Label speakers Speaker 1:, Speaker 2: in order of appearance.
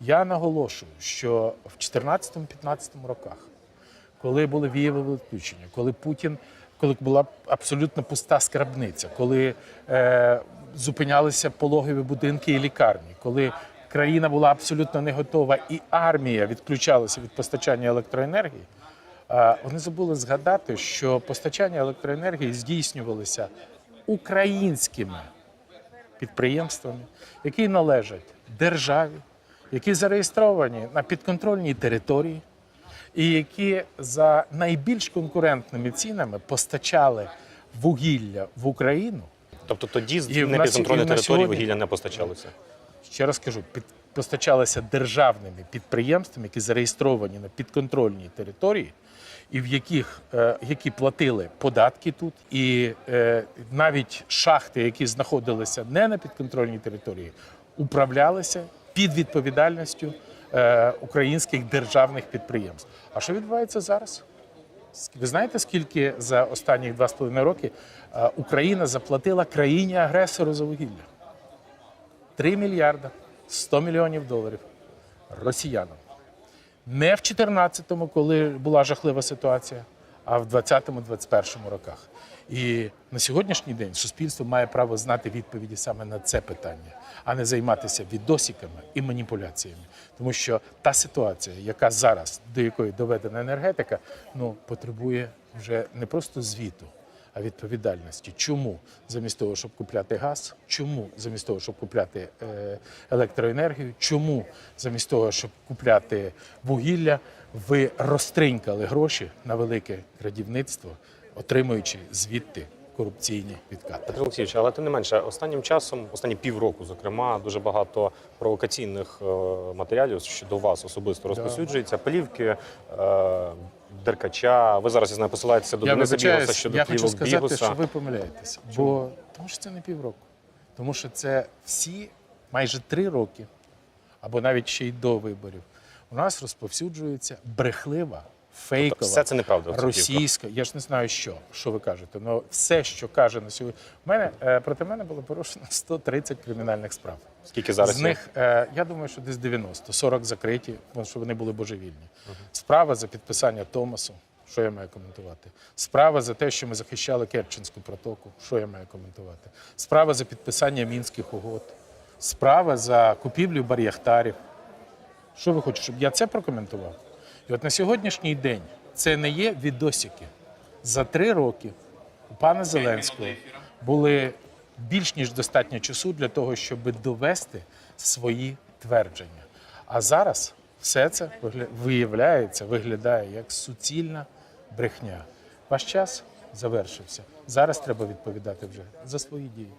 Speaker 1: Я наголошую, що в 2014-2015 роках, коли були вієві відключення, коли Путін, коли була абсолютно пуста скрабниця, коли е, зупинялися пологові будинки і лікарні, коли країна була абсолютно не готова, і армія відключалася від постачання електроенергії. е, Вони забули згадати, що постачання електроенергії здійснювалося українськими підприємствами, які належать державі, які зареєстровані на підконтрольній території, і які за найбільш конкурентними цінами постачали вугілля в Україну.
Speaker 2: Тобто тоді з непідконтрольної території
Speaker 1: сьогодні-
Speaker 2: вугілля не постачалося.
Speaker 1: Ще раз кажу, під, постачалися державними підприємствами, які зареєстровані на підконтрольній території, і в яких е, які платили податки тут, і е, навіть шахти, які знаходилися не на підконтрольній території, управлялися під відповідальністю е, українських державних підприємств. А що відбувається зараз? Ви знаєте, скільки за останні два з половиною роки е, Україна заплатила країні-агресору за вугілля? 3 мільярда 100 мільйонів доларів росіянам. Не в 14-му, коли була жахлива ситуація, а в 20-21 роках. І на сьогоднішній день суспільство має право знати відповіді саме на це питання, а не займатися відосиками і маніпуляціями. Тому що та ситуація, яка зараз до якої доведена енергетика, ну потребує вже не просто звіту, відповідальності. Чому? Замість того, щоб купляти газ, чому? Замість того, щоб купляти е, електроенергію, чому? Замість того, щоб купляти вугілля, ви розтринькали гроші на велике крадівництво, отримуючи звідти корупційні відкати.
Speaker 2: Петро Олексійович, але тим не менше, останнім часом, останні півроку, зокрема, дуже багато провокаційних е, матеріалів щодо вас особисто розповсюджується. Плівки, е, Деркача. Ви зараз я знаю, посилаєтеся до Дениса Бігуса щодо
Speaker 1: я хочу сказати,
Speaker 2: Бігуса.
Speaker 1: що ви помиляєтеся. Бо тому що це не півроку. Тому що це всі майже три роки, або навіть ще й до виборів. У нас розповсюджується брехлива, фейкова,
Speaker 2: Все це неправда.
Speaker 1: російська. Я ж не знаю, що, що ви кажете. але все, що каже на сьогодні. У мене е, проти мене було порушено 130 кримінальних справ.
Speaker 2: Скільки зараз
Speaker 1: З
Speaker 2: є?
Speaker 1: них, е, я думаю, що десь 90, 40 закриті, тому що вони були божевільні. Справа за підписання Томасу, що я маю коментувати? Справа за те, що ми захищали Керченську протоку, що я маю коментувати? Справа за підписання мінських угод, справа за купівлю бар'яхтарів. Що ви хочете, щоб я це прокоментував? І от на сьогоднішній день це не є відосики. За три роки у пана Зеленського були більш ніж достатньо часу для того, щоб довести свої твердження. А зараз все це виявляється, виглядає як суцільна брехня. Ваш час завершився. Зараз треба відповідати вже за свої дії.